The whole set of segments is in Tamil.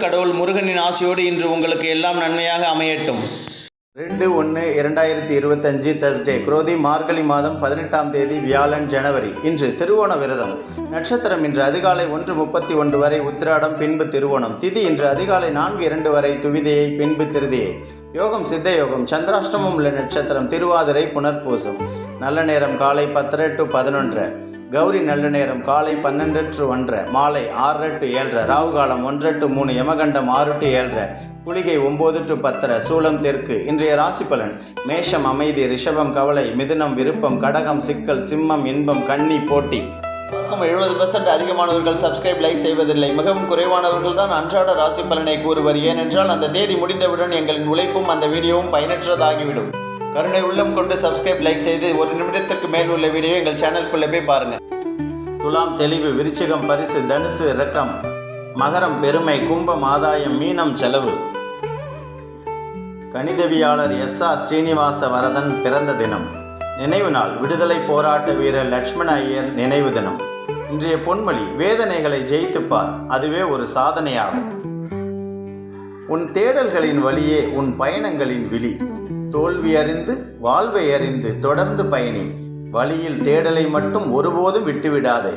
கடவுள் முருகனின் ஆசையோடு இன்று உங்களுக்கு எல்லாம் நன்மையாக அமையட்டும். ரெண்டு ஒன்று இரண்டாயிரத்தி இருபத்தஞ்சு தர்ஸ்டே குரோதி மார்கழி மாதம் பதினெட்டாம் தேதி வியாழன் ஜனவரி. இன்று திருவோண விரதம். நட்சத்திரம் இன்று அதிகாலை ஒன்று முப்பத்தி ஒன்று வரை உத்திராடம் பின்பு திருவோணம். திதி இன்று அதிகாலை நான்கு இரண்டு வரை துவிதையை பின்பு திருதியை. யோகம் சித்த யோகம் சந்திராஷ்டமம் உள்ள நட்சத்திரம் திருவாதிரை புனர்பூசம். நல்ல நேரம் காலை பத்தரை டு பதினொன்று. கௌரி நல்ல நேரம் காலை பன்னெண்டு டு ஒன்றரை மாலை ஆறு டு ஏழரை ராகு காலம் டு மூணு யமகண்டம் ஆறு டு ஏழரை குளிகை ஒம்பது டு பத்தரை சூலம் தெற்கு இன்றைய ராசி பலன் மேஷம் அமைதி ரிஷபம் கவலை மிதுனம் விருப்பம் கடகம் சிக்கல் சிம்மம் இன்பம் கன்னி போட்டி. பக்கம் எழுபது பர்சன்ட் அதிகமானவர்கள் சப்ஸ்கிரைப் லைக் செய்வதில்லை. மிகவும் குறைவானவர்கள் தான் அன்றாட ராசி பலனை கூறுவர். ஏனென்றால் அந்த தேதி முடிந்தவுடன் எங்களின் உழைப்பும் அந்த வீடியோவும் பயனற்றதாகிவிடும். கருணை உள்ளம் கொண்டு சப்ஸ்கிரைப் லைக் செய்து ஒரு நிமிடத்துக்கு மேல் உள்ள வீடியோ எங்கள் சேனலுக்குள்ளே போய் பாருங்கள். துலாம் தெளிவு விருச்சிகம் பரிசு தனுசு இரக்கம் மகரம் பெருமை கும்பம் ஆதாயம் மீனம் செலவு. கணிதவியாளர் எஸ் ஆர் ஸ்ரீனிவாச வரதன் பிறந்த தினம். நினைவு நாள் விடுதலை போராட்ட வீரர் லட்சுமண ஐயர் நினைவு தினம். இன்றைய பொன்மொழி வேதனைகளை ஜெயித்துப் பார் அதுவே ஒரு சாதனையாகும். உன் தேடல்களின் வழியே உன் பயணங்களின் விழி. தோல்வி அறிந்து வாழ்வை அறிந்து தொடர்ந்து பயணி வழியில் தேடலை மட்டும் ஒருபோதும் விட்டுவிடாதே.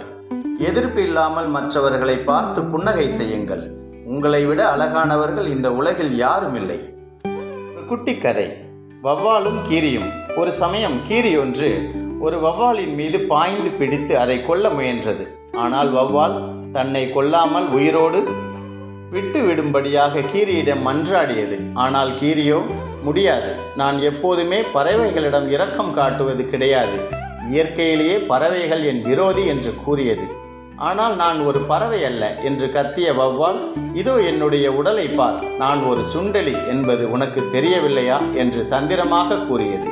எதிர்ப்பு இல்லாமல் மற்றவர்களை பார்த்து புன்னகை செய்யுங்கள். உங்களை விட அழகானவர்கள் இந்த உலகில் யாரும் இல்லை. ஒரு குட்டி கதை. வவ்வாலும் கீரியும். ஒரு சமயம் கீரி ஒன்று ஒரு வவ்வாலின் மீது பாய்ந்து பிடித்து அதை கொல்ல முயன்றது. ஆனால் வவ்வால் தன்னை கொல்லாமல் உயிரோடு விட்டு விடும்படியாக கீரியிடம் மன்றாடியது. ஆனால் கீரியோ முடியாது. நான் எப்போதுமே பறவைகளிடம் இரக்கம் காட்டுவது கிடையாது. இயற்கையிலேயே பறவைகள் என் விரோதி என்று கூறியது. ஆனால் நான் ஒரு பறவை அல்ல என்று கத்திய வவ்வால் இதோ என்னுடைய உடலை பார். நான் ஒரு சுண்டெலி என்பது உனக்கு தெரியவில்லையா? என்று தந்திரமாக கூறியது.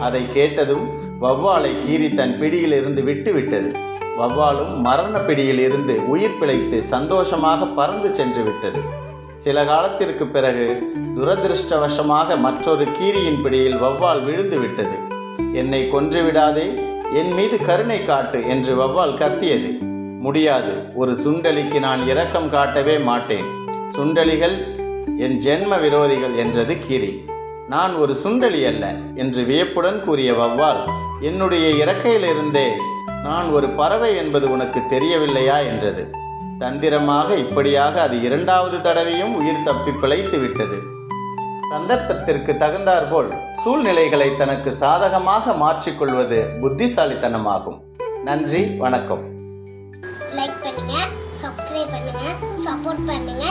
அதை கேட்டதும் வவ்வாலை கீரி தன் பிடியிலிருந்து விட்டுவிட்டது. வவ்வாலும் மரண பிடியில் இருந்து உயிர் பிழைத்து சந்தோஷமாக பறந்து சென்று விட்டது. சில காலத்திற்கு பிறகு துரதிருஷ்டவசமாக மற்றொரு கீரியின் பிடியில் வவ்வால் விழுந்து விட்டது. என்னை கொன்று விடாதே என் மீது கருணை காட்டு என்று வவ்வால் கத்தியது. முடியாது ஒரு சுண்டலிக்கு நான் இரக்கம் காட்டவே மாட்டேன். சுண்டலிகள் என் ஜென்ம விரோதிகள் என்றது கீரி. நான் ஒரு சுண்டலி அல்ல என்று வியப்புடன் கூறிய வவ்வால் என்னுடைய இறக்கையிலிருந்தே நான் ஒரு பறவை என்பது உனக்கு தெரியவில்லையா என்றது. தந்திரமாக இப்படியாக அது இரண்டாவது தடவையும் உயிர் தப்பி பிழைத்து விட்டது. சந்தர்ப்பத்திற்கு தகுந்தாற்போல் சூழ்நிலைகளை தனக்கு சாதகமாக மாற்றிக்கொள்வது புத்திசாலித்தனமாகும். நன்றி வணக்கம். லைக் பண்ணுங்க சப்ஸ்கிரைப் பண்ணுங்க சப்போர்ட் பண்ணுங்க.